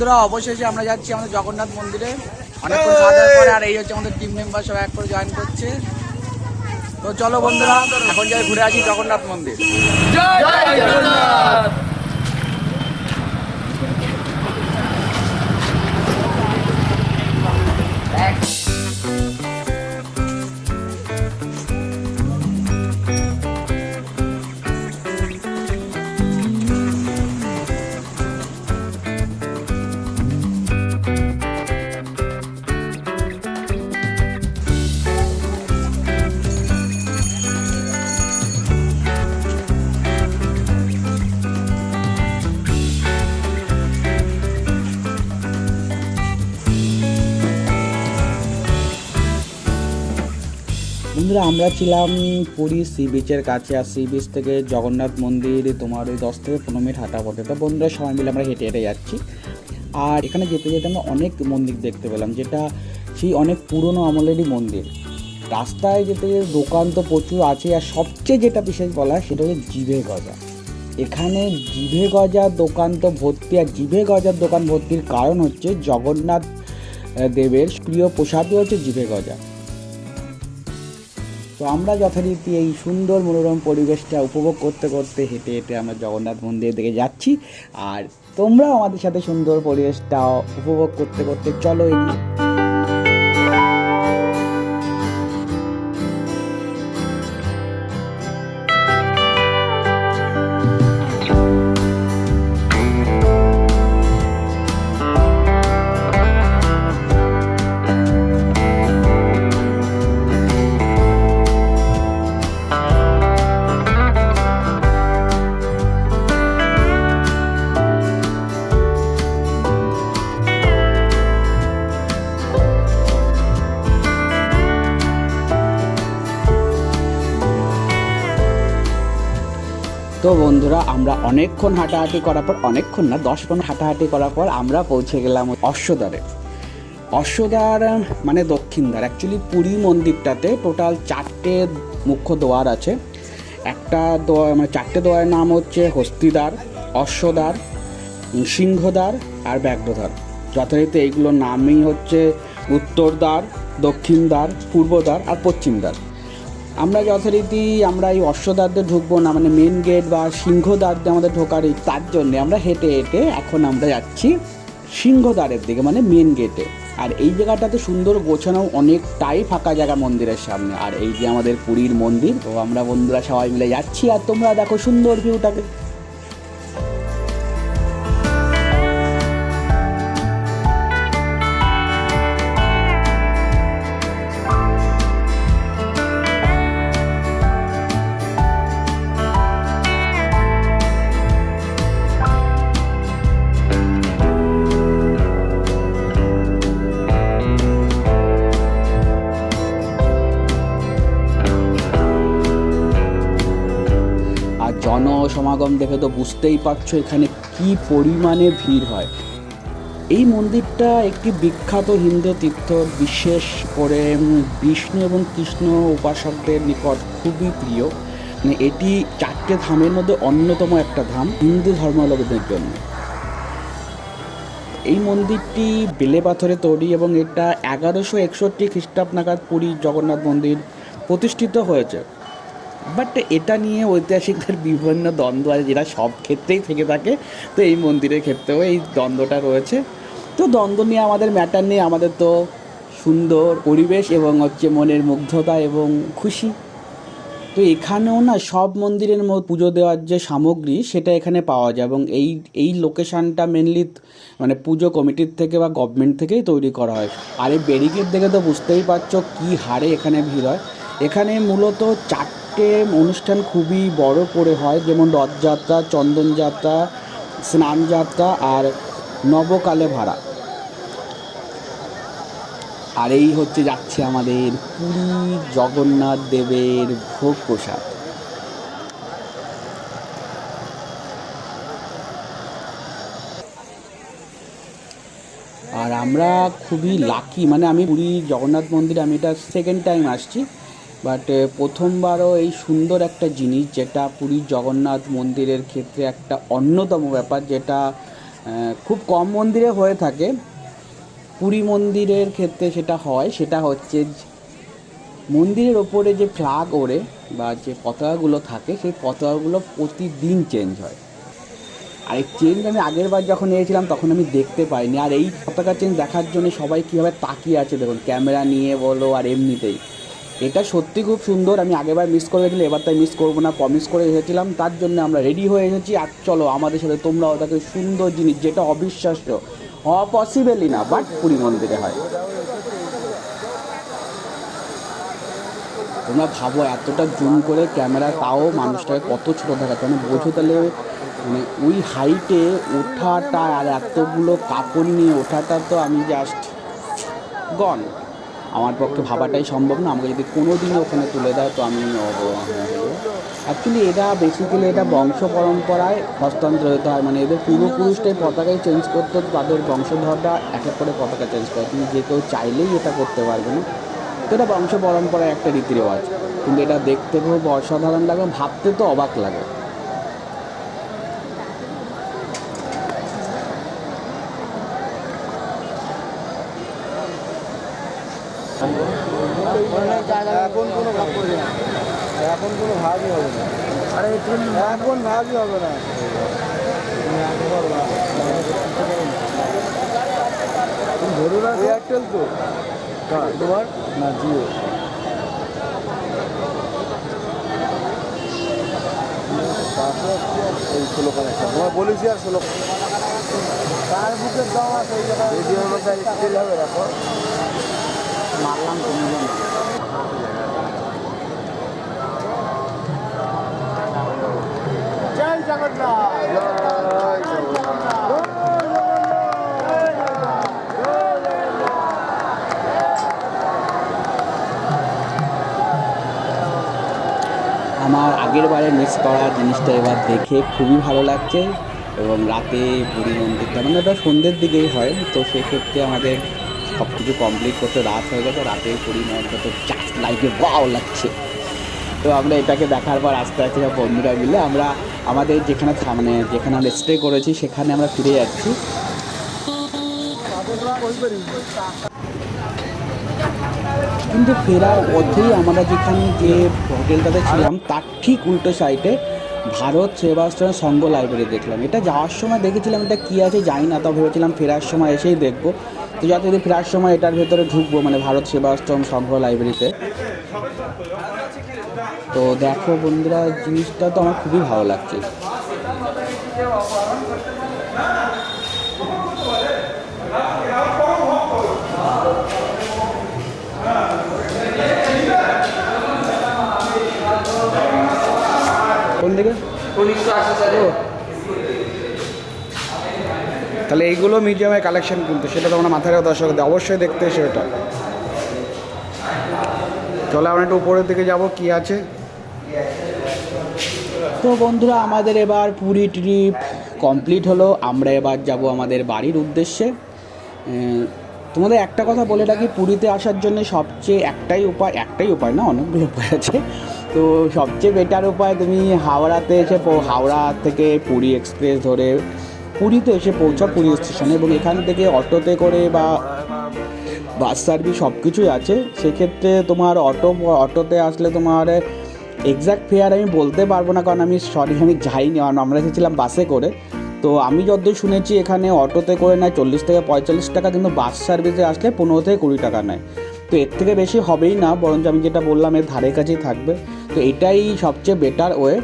বন্ধুরা, অবশেষে আমরা যাচ্ছি আমাদের জগন্নাথ মন্দিরে। পরে আর এই হচ্ছে আমাদের টিম মেম্বার সব এক করে জয়েন করছে। তো চলো বন্ধুরা, এখন যাই ঘুরে আসি জগন্নাথ মন্দির। বন্ধুরা, আমরা ছিলাম পুরী সি বিচের কাছে, আর সি বিচ থেকে জগন্নাথ মন্দির তোমার ওই দশ থেকে পনেরো মিনিট হাঁটা পথে। তো বন্ধুরা, সবাই মিলে আমরা হেঁটে হেঁটে যাচ্ছি। আর এখানে যেতে যেতে আমরা অনেক মন্দির দেখতে পেলাম, যেটা সেই অনেক পুরনো আমলেরই মন্দির। রাস্তায় যেতে যেতে দোকান তো প্রচুর আছে, আর সবচেয়ে যেটা বিশেষ বলা সেটা হচ্ছে জিভে গজা। এখানে জিভে গজার দোকান তো ভর্তি, আর জিভে গজার দোকান ভর্তির কারণ হচ্ছে জগন্নাথ দেবের প্রিয় প্রসাদই হচ্ছে জিভে গজা। তো আমরা যথারীতি এই সুন্দর মনোরম পরিবেশটা উপভোগ করতে করতে হেঁটে হেঁটে আমরা জগন্নাথ মন্দিরের দিকে যাচ্ছি। আর তোমরাও আমাদের সাথে সুন্দর পরিবেশটা উপভোগ করতে করতে চলো এগিয়ে। তো বন্ধুরা, আমরা অনেকক্ষণ হাঁটাহাঁটি করার পর, অনেকক্ষণ না দশ পনেরো হাঁটাহাঁটি করার পর আমরা পৌঁছে গেলাম অশ্বদ্বারে। অশ্বদ্বার মানে দক্ষিণদ্বার। অ্যাকচুয়ালি পুরী মন্দিরটাতে টোটাল চারটে মুখ্য দোয়ার আছে। একটা দোয়ার মানে চারটে দোয়ারের নাম হচ্ছে হস্তিদ্বার, অশ্বদ্বার, সিংহদ্বার আর ব্যাঘ্রদ্বার। যথারীতি এইগুলোর নামই হচ্ছে উত্তরদ্বার, দক্ষিণদ্বার, পূর্বদ্বার আর পশ্চিমদ্বার। আমরা যথারীতি আমরা এই অশ্বদ্বারতে ঢুকবো না মানে মেন গেট বা সিংহদ্বার দিয়ে আমাদের ঢোকার তার জন্যে। আমরা হেঁটে হেঁটে এখন আমরা যাচ্ছি সিংহদ্বারের দিকে মানে মেন গেটে আর এই জায়গাটাতে সুন্দর গোছানো অনেকটাই ফাঁকা জায়গা মন্দিরের সামনে। আর এই যে আমাদের পুরীর মন্দির, তো আমরা বন্ধুরা সবাই মিলে যাচ্ছি। আর তোমরা দেখো সুন্দর ভিউটাকে জনসমাগম দেখে তো বুঝতেই পারছ এখানে কি পরিমাণে ভিড় হয়। এই মন্দিরটা একটি বিখ্যাত হিন্দু তীর্থ, বিশেষ করে বিষ্ণু এবং কৃষ্ণ উপাসকদের নিকট খুবই প্রিয়। মানে এটি চারটে ধামের মধ্যে অন্যতম একটা ধাম হিন্দু ধর্মাবলম্বীদের জন্য। এই মন্দিরটি বেলে পাথরে তৈরি এবং এটা এগারোশো একষট্টি খ্রিস্টাব্দ নাগাদ পুরী জগন্নাথ মন্দির প্রতিষ্ঠিত হয়েছে। বাট এটা নিয়ে ঐতিহাসিকদের বিভিন্ন দ্বন্দ্ব আছে, যেটা সব ক্ষেত্রেই থেকে থাকে। তো এই মন্দিরের ক্ষেত্রেও এই দ্বন্দ্বটা রয়েছে। তো দ্বন্দ্ব নিয়ে আমাদের ম্যাটার নিয়ে আমাদের তো সুন্দর পরিবেশ এবং হচ্ছে মনের মুগ্ধতা এবং খুশি। তো এখানেও না সব মন্দিরের মধ্যে পুজো দেওয়ার যে সামগ্রী, সেটা এখানে পাওয়া যায় এবং এই এই লোকেশানটা মেনলি মানে পুজো কমিটির থেকে বা গভর্নমেন্ট থেকেই তৈরি করা হয়। আর এই ব্যারিকেড দেখে তো বুঝতেই পারছ কী হারে এখানে ভিড় হয়। এখানে মূলত চারটে অনুষ্ঠান খুবই বড় করে হয়, যেমন রথযাত্রা, চন্দনযাত্রা, স্নানযাত্রা আর নবকালে ভাড়া। আর এই হচ্ছে যাচ্ছে আমাদের পুরী জগন্নাথ দেবের ভোগ প্রসাদ। আর আমরা খুবই লাকি মানে আমি পুরী জগন্নাথ মন্দিরে, আমি এটা সেকেন্ড টাইম আসছি। বাট প্রথমবারও এই সুন্দর একটা জিনিস যেটা পুরীর জগন্নাথ মন্দিরের ক্ষেত্রে একটা অন্যতম ব্যাপার যেটা খুব কম মন্দিরে হয়ে থাকে। পুরী মন্দিরের ক্ষেত্রে সেটা হয়, সেটা হচ্ছে মন্দিরের ওপরে যে ফ্ল্যাগ ওড়ে বা যে পতাকাগুলো থাকে, সেই পতাকাগুলো প্রতিদিন চেঞ্জ হয়। আর এই চেঞ্জ আমি আগের বার যখন এসেছিলাম তখন আমি দেখতে পাইনি। আর এই পতাকা চেঞ্জ দেখার জন্য সবাই কীভাবে তাকিয়ে আছে দেখুন, ক্যামেরা নিয়ে বলো আর এমনিতেই। এটা সত্যি খুব সুন্দর, আমি আগেরবার মিস করে গেছিলাম, এবার তাই মিস করব না প্রমিস করে এসেছিলাম, তার জন্য আমরা রেডি হয়ে এসেছি, আর চলো আমাদের সাথে দেখো এই সুন্দর জিনিস, যেটা অবিশ্বাস্য, অপসিবলই না বাট পুরী মন্দিরে হয়। তোমরা ভাবো এতটা জুম করে ক্যামেরা তাও মানুষটাকে কত ছোটো দেখাচ্ছে মানে বোঝো তাহলে মানে ওই হাইটে ওঠাটা আর এতগুলো কাপড় নিয়ে ওঠাটা তো আমি জাস্ট গন আমার পক্ষে ভাবাটাই সম্ভব না। আমাকে যদি কোনো দিনও ওখানে তুলে দেয় তো আমি অ্যাকচুয়ালি এটা বেসিক্যালি এটা বংশ পরম্পরায় হস্তান্তরিত হয়। মানে এদের পূর্বপুরুষটাই পতাকাই চেঞ্জ করতো তাদের বংশধরটা এক এক করে পতাকা চেঞ্জ করে। তুমি যে কেউ চাইলেই এটা করতে পারবে না। তো এটা বংশ পরম্পরায় একটা রীতি রেওয়াজ কিন্তু এটা দেখতে খুব অসাধারণ লাগে, ভাবতে তো অবাক লাগে। এখন কোনো ভাগ করবে না। এখন কোনো ভাগই হবে না। আরে এখন ভাগই হবে না। ধরুন এয়ারটেল তো। তোমার? না জিও এই ষোলো কানেকশন তোমার বলেছি আর ষোলো তার বুকের দাম আছে এই জায়গায় রেডিওর মধ্যে স্টিল হবে রাখো। মারলাম তুমি জয় জগন্নাথ। আমার আগের বারে মিস করা জিনিসটা এবার দেখে খুবই ভালো লাগছে এবং রাতে পুরী মন্দিরটা মানে ওটা সন্ধ্যের দিকেই হয় তো সেক্ষেত্রে আমাদের সব কিছু কমপ্লিট করতে রাত হয়ে গেছে রাতে পুরী মন্দিরটা তো জাস্ট লাইফে বাও লাগছে। তো আমরা এটাকে দেখার পর আস্তে আস্তে সব বন্ধুরা মিলে আমরা আমাদের যেখানে মানে যেখানে আমরা স্টে করেছি, সেখানে আমরা ফিরে যাচ্ছি। কিন্তু ফেরার পথেই আমরা যেখানে যে হোটেলটাতে ছিলাম, তার ঠিক উল্টো সাইডে ভারত সেবাশ্রম সংঘ লাইব্রেরি দেখলাম। এটা যাওয়ার সময় দেখেছিলাম, এটা কী আছে জানি না, তো ভেবেছিলাম ফেরার সময় এসেই দেখব। তো যাতে যদি ফেরার সময় এটার ভেতরে ঢুকবো মানে ভারত সেবাশ্রম সংঘ লাইব্রেরিতে তো দেখো বন্ধুরা জিনিসটা তো আমার খুবই ভালো লাগছে। কোন দিকে? ও। তাহলে এইগুলো মিউজিয়ামের কালেকশন কিন্তু, সেটা তো আমরা মাথায় দর্শক অবশ্যই দেখতে এসে এটা। চলো আমরা একটু উপরের দিকে যাব, কি আছে? তো বন্ধুরা, আমাদের এবার পুরী ট্রিপ কমপ্লিট হলো। আমরা এবার যাব আমাদের বাড়ির উদ্দেশ্যে। তোমাদের একটা কথা বলে রাখি, পুরীতে আসার জন্য সবচেয়ে একটাই উপায় একটাই উপায় না, অনেকগুলো উপায় আছে। তো সবচেয়ে বেটার উপায় তুমি হাওড়াতে এসে হাওড়া থেকে পুরী এক্সপ্রেস ধরে পুরীতে এসে পৌঁছা পুরী স্টেশনে এবং এখান থেকে অটোতে করে বা বাস সার্ভিস সব কিছুই আছে। সেক্ষেত্রে তোমার অটো, অটোতে আসলে তোমার এক্স্যাক্ট ফেয়ার আমি বলতে পারব না কারণ আমি সরি আমি যাইনি। কারণ আমরা এসেছিলাম বাসে করে। তো আমি যতদূর শুনেছি এখানে অটোতে করে নেয় চল্লিশ থেকে পঁয়তাল্লিশ টাকা কিন্তু বাস সার্ভিসে আসলে পনেরো থেকে কুড়ি টাকা নেয়। তো এর থেকে বেশি হবেই না, বরঞ্চ আমি যেটা বললাম এর ধারে কাছেই থাকবে। তো এটাই সবচেয়ে বেটার ওয়ে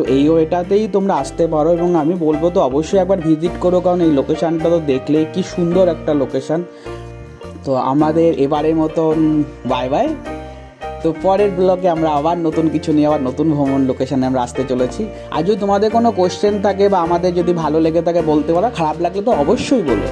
তো এই ওয়েটাতেই তোমরা আসতে পারো এবং আমি বলব তো অবশ্যই একবার ভিজিট করো, কারণ এই লোকেশানটা তো দেখলেই কি সুন্দর একটা লোকেশান তো আমাদের এবারের মতন বাই বাই তো পরের ব্লগে আমরা আবার নতুন কিছু নিয়ে, আবার নতুন ভ্রমণ লোকেশানে আমরা আসতে চলেছি। আর যদি তোমাদের কোনো কোশ্চেন থাকে বা আমাদের যদি ভালো লেগে থাকে বলতে পারো, খারাপ লাগলে তো অবশ্যই বলো।